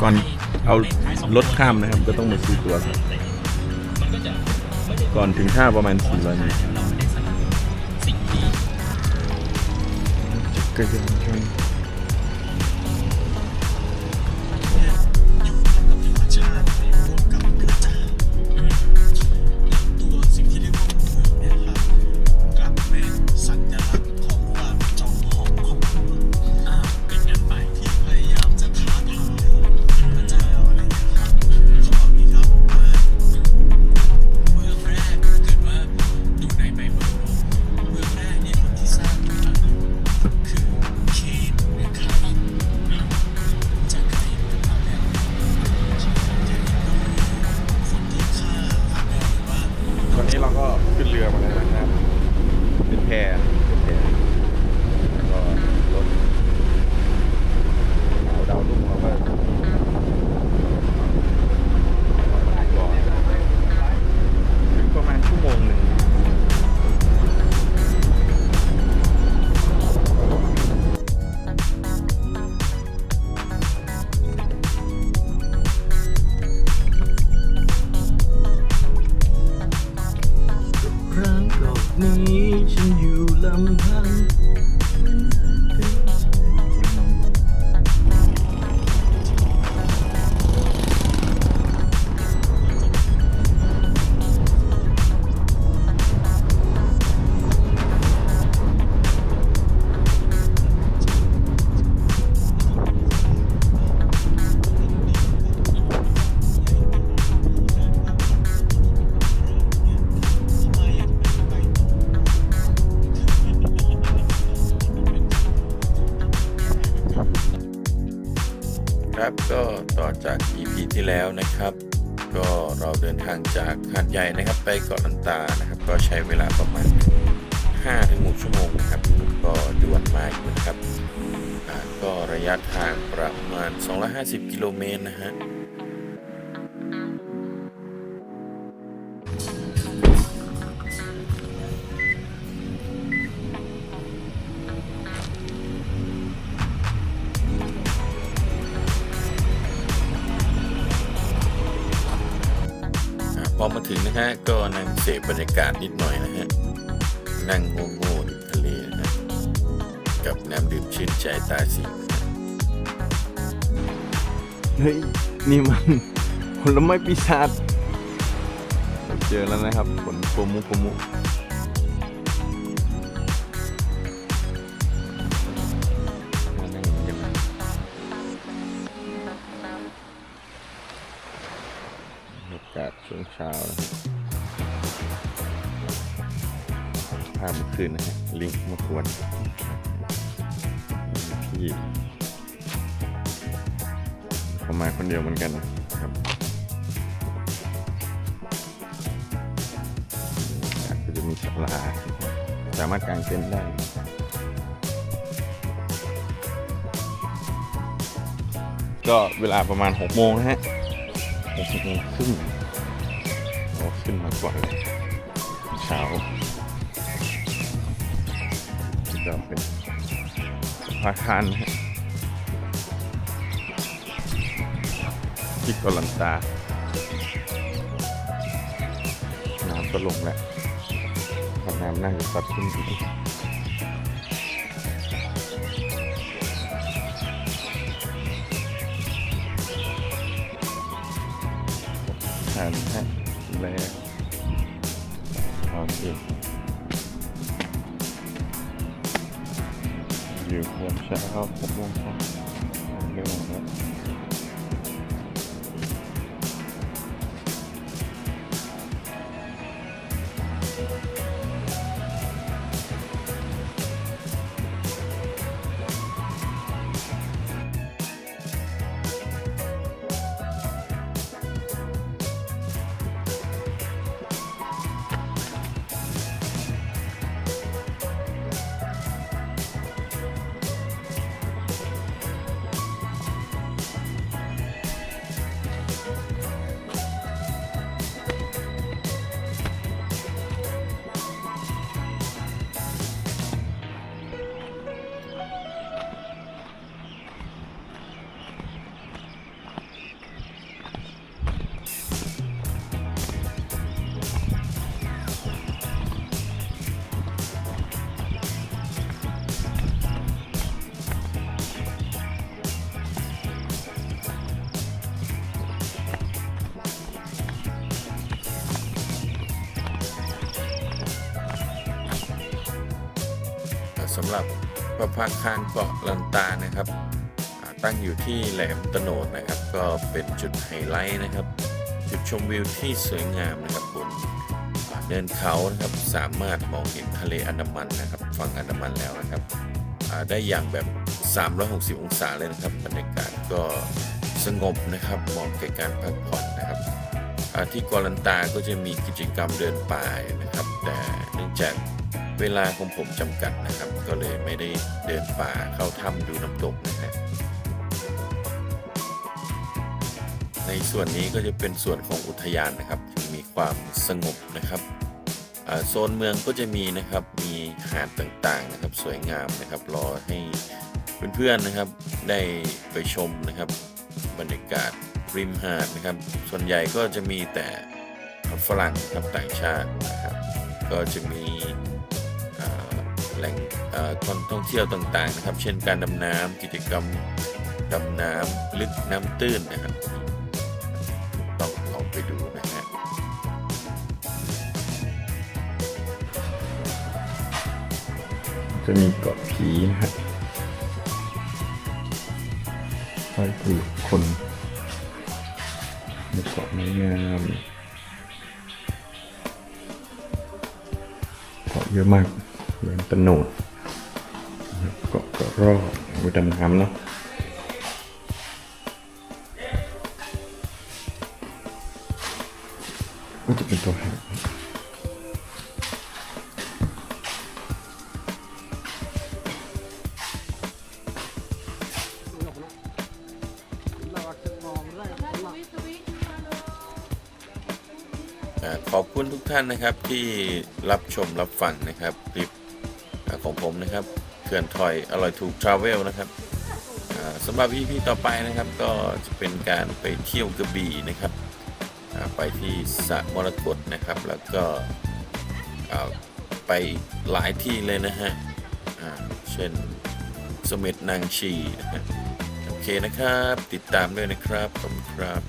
ก่อนเอารถข้ามนะครับ ก็ต้องมาซื้อตัวครับก่อนถึงท่าประมาณ400เมตรจักรยานยนต์ อยู่ ก็ต่อจาก EP ที่แล้วนะครับ ก็เราเดินทางจากหาดใหญ่นะครับ ไปเกาะลันตานะครับ ก็ใช้เวลาประมาณ5-6ชั่วโมงนะครับ ก็ด่วนมากนะครับก็ระยะทางประมาณ 250 กิโลเมตรนะฮะ พอมาถึงนะฮะก็นั่งเสพบรรยากาศนิดหน่อยนะฮะนั่งโง่ๆริมทะเลนะฮะกับน้ำดื่มชื่นใจตาสีเฮ้ยนี่มันผลไม้ปีศาจเราเจอแล้วนะครับผลโกมุโกมุ บรรยากาศช่วงเช้านะภาพเมื่อคืนนะฮะลิงก์มาควรที่เขามาคนเดียวเหมือนกันครับจก็จะมีศาลาสามารถกางเต็นท์ได้ก็เวลาประมาณ 6 โมงนะฮะ 6โมงครึ่งเราขึ้นมาก่อนเลยเช้านี่ก็เป็นพาคารนะฮะที่กาลันตา น้ำก็ลงแล้วน้ำน่าจะซัดขึ้นดี ทานฮะแล้วโอเคอยู่ควรเช้าหกโมงเช้าเรื่องแล้วำหรับพระพักข้างเกาะลันตานะครับ ตั้งอยู่ที่แหลมตะโนดนะครับ ก็เป็นจุดไฮไลท์นะครับ จุดชมวิวที่สวยงามนะครับบนเนินเขานะครับสามารถมองเห็นทะเลอันดามันนะครับฝั่งอันดามันแล้วนะครับได้อย่างแบบ 360 องศาเลยนะครับบรรยากาศก็สงบนะครับเหมาะแก่การพักผ่อนนะครับที่กอลันตาก็จะมีกิจกรรมเดินป่านะครับ แต่เนื่องจาก เวลาของผมจำกัดนะครับ ก็เลยไม่ได้เดินป่าเข้าถ้ำดูน้ำตกนะฮะในส่วนนี้ก็จะเป็นส่วนของอุทยานนะครับที่มีความสงบนะครับโซนเมืองก็จะมีนะครับมีหาดต่างๆนะครับ สวยงามนะครับรอให้เพื่อนๆนะครับได้ไปชมนะครับ บรรยากาศริมหาดนะครับ ส่วนใหญ่ก็จะมีแต่ฝรั่งครับต่างชาตินะครับ ก็จะมี แหล่งท่องเที่ยวต่างๆนะครับ เช่นการดำน้ำกิจกรรมดำน้ำลึกน้ำตื้นนะครับต้องลองไปดูนะฮะจะมีเกาะผีนะฮะคอยปลูกคนในเกาะไม้งามเกาะเยอะมาก เหมือนตะโนดเกาะกาะรอบไปดำน้ำเนาะก็จะเป็นตัวแหาดอ่าขอบคุณทุกท่านนะครับที่รับชมรับฟังนะครับคลิป ของผมนะครับเขื่อนถอยอร่อยถูกทราเวลนะครับสำหรับ EP ต่อไปนะครับก็จะเป็นการไปเที่ยวกระบี่นะครับไปที่สระมรกตนะครับ แล้วก็ไปหลายที่เลยนะฮะเช่นเสม็ดนางชีนะฮะโอเคนะครับ ติดตามด้วยนะครับ ขอบคุณครับ